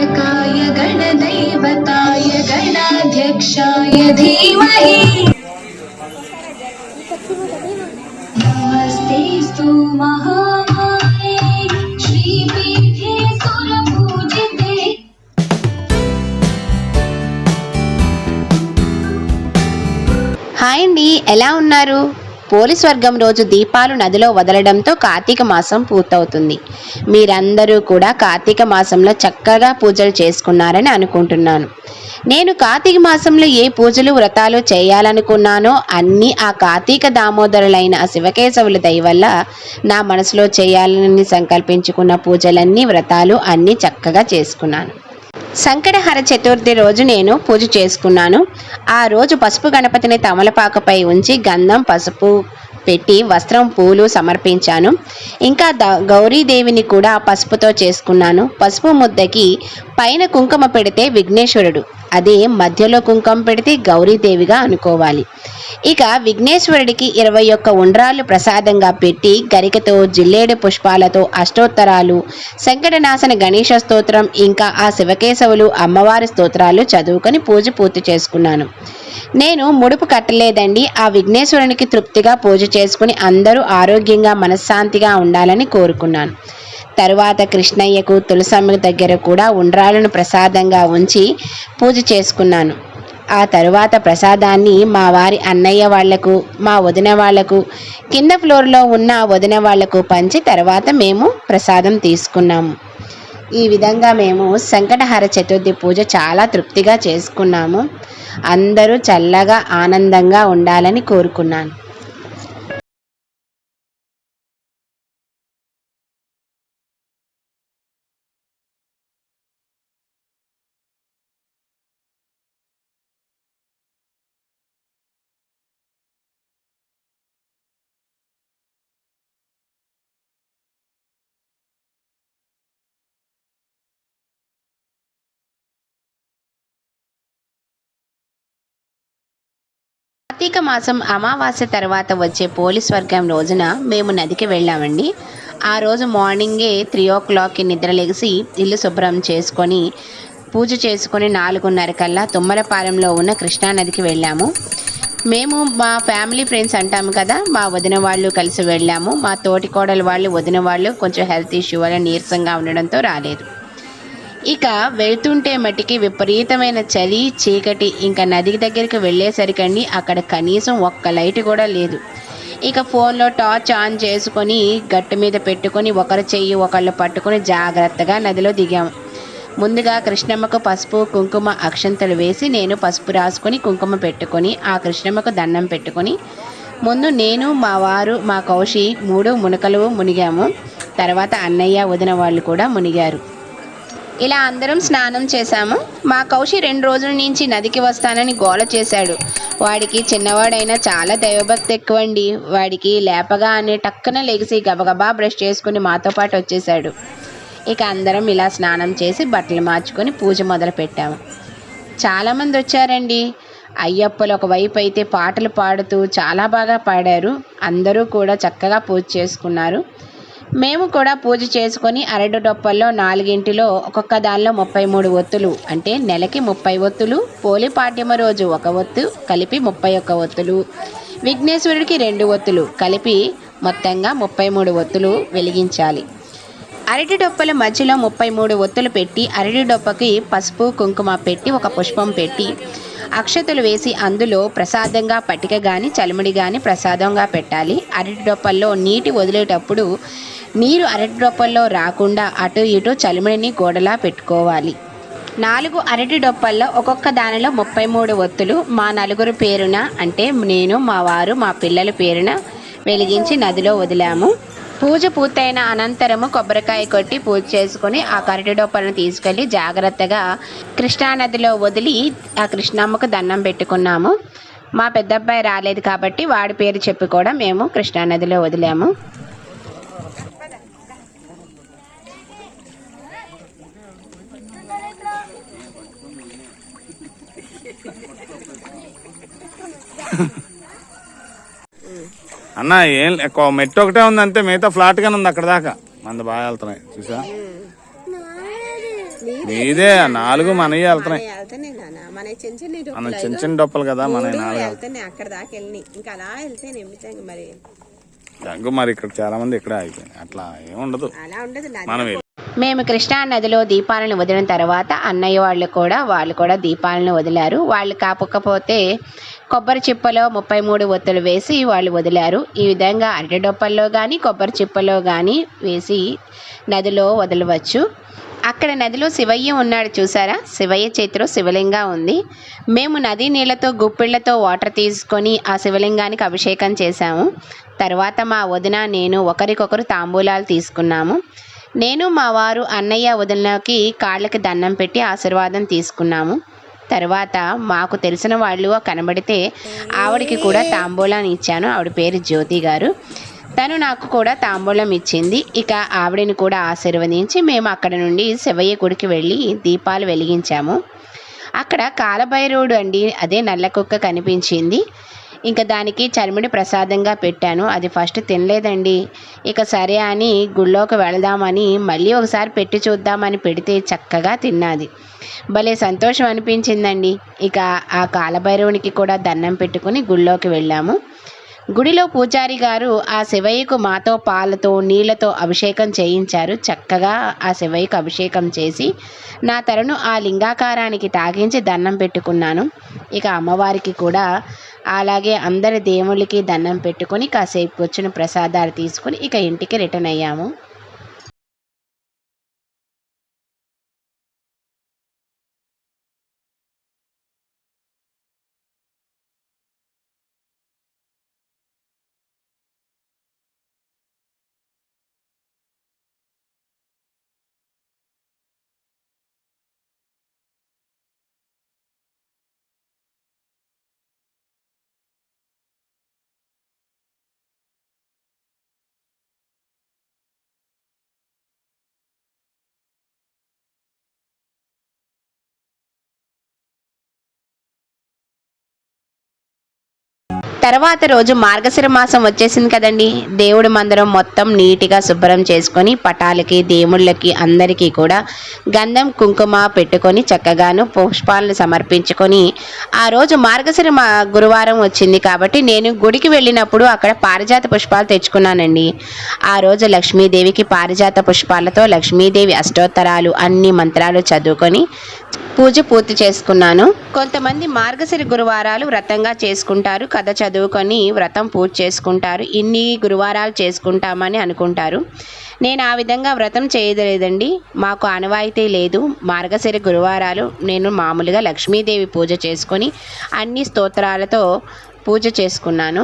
गणनायकाय गणदैवताय गणाध्यक्षाय धीमहि नमस्तेऽस्तु महामाये श्रीपीठे सुरपूजिते హాయ్ అండి ఎలా ఉన్నారు పోలీస్ వర్గం రోజు దీపాలు నదిలో వదలడంతో కార్తీక మాసం పూర్తవుతుంది. మీరందరూ కూడా కార్తీక మాసంలో చక్కగా పూజలు చేసుకున్నారని అనుకుంటున్నాను. నేను కార్తీక మాసంలో ఏ పూజలు వ్రతాలు చేయాలనుకున్నానో అన్నీ ఆ కార్తీక దామోదరులైన ఆ శివకేశవుల దయ వల్ల నా మనసులో చేయాలని సంకల్పించుకున్న పూజలన్నీ వ్రతాలు అన్నీ చక్కగా చేసుకున్నాను. సంకటహర చతుర్థి రోజు నేను పూజ చేసుకున్నాను. ఆ రోజు పసుపు గణపతిని తమలపాకపై ఉంచి గంధం పసుపు పెట్టి వస్త్రం పూలు సమర్పించాను. ఇంకా ద గౌరీదేవిని కూడా పసుపుతో చేసుకున్నాను. పసుపు ముద్దకి పైన కుంకుమ పెడితే విఘ్నేశ్వరుడు. అదే మధ్యలో కుంకుమ పెడితే గౌరీదేవిగా అనుకోవాలి. ఇక విఘ్నేశ్వరుడికి ఇరవై ఒక్క ఉండ్రాళ్ళు ప్రసాదంగా పెట్టి గరికతో జిల్లేడు పుష్పాలతో అష్టోత్తరాలు సంకటనాశన గణేష స్తోత్రం ఇంకా ఆ శివకేశవులు అమ్మవారి స్తోత్రాలు చదువుకొని పూజ పూర్తి చేసుకున్నాను. నేను ముడుపు కట్టలేదండి. ఆ విఘ్నేశ్వరునికి తృప్తిగా పూజ చేసుకుని అందరూ ఆరోగ్యంగా మనశ్శాంతిగా ఉండాలని కోరుకున్నాను. తరువాత కృష్ణయ్యకు తులసమ్మ దగ్గర కూడా ఉండ్రాలను ప్రసాదంగా ఉంచి పూజ చేసుకున్నాను. ఆ తరువాత ప్రసాదాన్ని మా వారి అన్నయ్య వాళ్ళకు మా వదిన వాళ్ళకు కింద ఫ్లోర్లో ఉన్న వదిన వాళ్ళకు పంచి తర్వాత మేము ప్రసాదం తీసుకున్నాము. ఈ విధంగా మేము సంకటహార చతుర్థి పూజ చాలా తృప్తిగా చేసుకున్నాము. అందరూ చల్లగా ఆనందంగా ఉండాలని కోరుకున్నాను. కార్తీక మాసం అమావాస్య తర్వాత వచ్చే పోలీస్ వర్గం రోజున మేము నదికి వెళ్ళామండి. ఆ రోజు మార్నింగే త్రీ ఓ క్లాక్కి నిద్ర ఇల్లు శుభ్రం చేసుకొని పూజ చేసుకొని నాలుగున్నర కల్లా తుమ్మలపాలెంలో ఉన్న కృష్ణానదికి వెళ్ళాము. మేము మా ఫ్యామిలీ ఫ్రెండ్స్ అంటాము కదా మా వదిన వాళ్ళు కలిసి వెళ్ళాము. మా తోటి కోడలు వాళ్ళు వదిన వాళ్ళు కొంచెం హెల్త్ ఇష్యూ వల్ల నీరసంగా ఉండడంతో రాలేదు. ఇక వెళ్తుంటే మట్టికి విపరీతమైన చలి చీకటి ఇంకా నది దగ్గరికి వెళ్ళేసరికండి అక్కడ కనీసం ఒక్క లైట్ కూడా లేదు. ఇక ఫోన్లో టార్చ్ ఆన్ చేసుకొని గట్టు మీద పెట్టుకొని ఒకరు చెయ్యి ఒకళ్ళు పట్టుకొని జాగ్రత్తగా నదిలో దిగాము ముందుగా కృష్ణమ్మకు పసుపు కుంకుమ అక్షంతలు వేసి నేను పసుపు రాసుకొని కుంకుమ పెట్టుకొని ఆ కృష్ణమ్మకు దండం పెట్టుకొని ముందు నేను మా వారు మా కౌశి మూడు మునకలు మునిగాము. తర్వాత అన్నయ్య వదిన వాళ్ళు కూడా మునిగారు. ఇలా అందరం స్నానం చేశాము. మా కౌశి రెండు రోజుల నుంచి నదికి వస్తానని గోల చేశాడు. వాడికి చిన్నవాడైనా చాలా దైవభక్తి ఎక్కువండి. వాడికి లేపగా అనే టక్కన లెగిసి గబగబా బ్రష్ చేసుకుని మాతో పాటు వచ్చేసాడు ఇక అందరం ఇలా స్నానం చేసి బట్టలు మార్చుకొని పూజ మొదలు పెట్టాము. చాలామంది వచ్చారండి. అయ్యప్పలు ఒకవైపు అయితే పాటలు పాడుతూ చాలా బాగా పాడారు. అందరూ కూడా చక్కగా పూజ చేసుకున్నారు. మేము కూడా పూజ చేసుకొని అరడు డొప్పల్లో నాలుగింటిలో ఒక్కొక్క దానిలో ముప్పై మూడు ఒత్తులు. అంటే నెలకి ముప్పై ఒత్తులు పోలి పాడ్యమ రోజు ఒక ఒత్తు కలిపి ముప్పై ఒక్క ఒత్తులు. విఘ్నేశ్వరుడికి రెండు ఒత్తులు కలిపి మొత్తంగా ముప్పై మూడు ఒత్తులు వెలిగించాలి. అరటి డొప్పల మధ్యలో ముప్పై మూడు ఒత్తులు పెట్టి అరటి డొప్పకి పసుపు కుంకుమ పెట్టి ఒక పుష్పం పెట్టి అక్షతలు వేసి అందులో ప్రసాదంగా పట్టిక కానీ చలిమిడి కానీ ప్రసాదంగా పెట్టాలి. అరటి డొప్పల్లో నీటి వదిలేటప్పుడు నీరు అరటి డొప్పల్లో రాకుండా అటు ఇటు చలిమిడిని గోడలా పెట్టుకోవాలి. నాలుగు అరటి డొప్పల్లో ఒక్కొక్క దానిలో ముప్పై మూడు ఒత్తులు మా నలుగురు పేరున అంటే నేను మా వారు మా పిల్లల పేరున వెలిగించి నదిలో వదిలాము. పూజ పూర్తయిన అనంతరము కొబ్బరికాయ కొట్టి పూజ చేసుకుని ఆ కరటి డొప్పలను తీసుకెళ్ళి జాగ్రత్తగా కృష్ణానదిలో వదిలి ఆ కృష్ణమ్మకు దండం పెట్టుకున్నాము. మా పెద్దబ్బాయి రాలేదు కాబట్టి వాడి పేరు చెప్పి కూడా మేము కృష్ణానదిలో వదిలాము. అన్న ఏం మెట్టు ఒకటే ఉంది అంతే మిగతా ఫ్లాట్ గానే ఉంది అక్కడ దాకా. మంద బాగా వెళ్తున్నాయి చూసా? మీదే నాలుగు మనవి వెళ్తున్నాయి. మన చిన్న చిన్న డొప్పులు కదా మన నిమిషంగా మరి ఇంకో మరి. ఇక్కడ చాలా మంది ఇక్కడే ఆగిపోయింది అట్లా ఏముండదు నాది మనం మేము కృష్ణా నదిలో దీపాలను వదిలిన తర్వాత అన్నయ్య వాళ్ళు కూడా వాళ్ళు కూడా దీపాలను వదిలారు. వాళ్ళు కాపకపోతే కొబ్బరి చిప్పలో ముప్పై మూడు ఒత్తులు వేసి వాళ్ళు వదిలారు. ఈ విధంగా అరటిడొప్పల్లో కానీ కొబ్బరి చిప్పలో కానీ వేసి నదిలో వదలవచ్చు. అక్కడ నదిలో శివయ్య ఉన్నాడు చూసారా? శివయ్య చేతిలో శివలింగం ఉంది. మేము నది నీళ్ళతో గుప్పిళ్ళతో వాటర్ తీసుకొని ఆ శివలింగానికి అభిషేకం చేశాము. తర్వాత మా వదిన నేను ఒకరికొకరు తాంబూలాలు తీసుకున్నాము. నేను మా వారు అన్నయ్య వదినకి కాళ్ళకి దండం పెట్టి ఆశీర్వాదం తీసుకున్నాము. తర్వాత మాకు తెలిసిన వాళ్ళు కనబడితే ఆవిడకి కూడా తాంబూలాన్ని ఇచ్చాను. ఆవిడ పేరు జ్యోతి గారు. తను నాకు కూడా తాంబూలం ఇచ్చింది. ఇక ఆవిడని కూడా ఆశీర్వదించి మేము అక్కడ నుండి శివయ్య గుడికి వెళ్ళి దీపాలు వెలిగించాము. అక్కడ కాలభైరవుడు అండి అదే నల్ల కుక్క కనిపించింది. ఇంకా దానికి చర్మిడి ప్రసాదంగా పెట్టాను. అది ఫస్ట్ తినలేదండి. ఇక సరే అని గుళ్ళోకి వెళదామని మళ్ళీ ఒకసారి పెట్టి చూద్దామని పెడితే చక్కగా తిన్నది. భలే సంతోషం అనిపించిందండి. ఇక ఆ కాలభైరవునికి కూడా దండం పెట్టుకుని గుళ్ళోకి వెళ్ళాము. గుడిలో పూజారి గారు ఆ శివయ్యకు మాతో పాలతో నీళ్ళతో అభిషేకం చేయించారు. చక్కగా ఆ శివయ్యకు అభిషేకం చేసి నా తలను ఆ లింగాకారానికి తాగించి దండం పెట్టుకున్నాను. ఇక అమ్మవారికి కూడా అలాగే అందరి దేవుళ్ళకి దండం పెట్టుకొని కాసేపు వచ్చిన ప్రసాదాలు తీసుకొని ఇక ఇంటికి రిటర్న్ అయ్యాము. తర్వాత రోజు మార్గశిర మాసం వచ్చేసింది కదండి. దేవుడి మందిరం మొత్తం నీట్గా శుభ్రం చేసుకొని పటాలకి దేవుళ్ళకి అందరికీ కూడా గంధం కుంకుమ పెట్టుకొని చక్కగాను పుష్పాలను సమర్పించుకొని ఆ రోజు మార్గశిర మా గురువారం వచ్చింది కాబట్టి నేను గుడికి వెళ్ళినప్పుడు అక్కడ పారిజాత పుష్పాలు తెచ్చుకున్నానండి. ఆ రోజు లక్ష్మీదేవికి పారిజాత పుష్పాలతో లక్ష్మీదేవి అష్టోత్తరాలు అన్ని మంత్రాలు చదువుకొని పూజ పూర్తి చేసుకున్నాను. కొంతమంది మార్గశిర గురువారాలు వ్రతంగా చేసుకుంటారు. కథ చదువుకొని వ్రతం పూజ చేసుకుంటారు. ఇన్ని గురువారాలు చేసుకుంటామని అనుకుంటారు. నేను ఆ విధంగా వ్రతం చేయలేదండి. మాకు ఆనవాయితీ లేదు. మార్గశిర గురువారాలు నేను మామూలుగా లక్ష్మీదేవి పూజ చేసుకొని అన్ని స్తోత్రాలతో పూజ చేసుకున్నాను.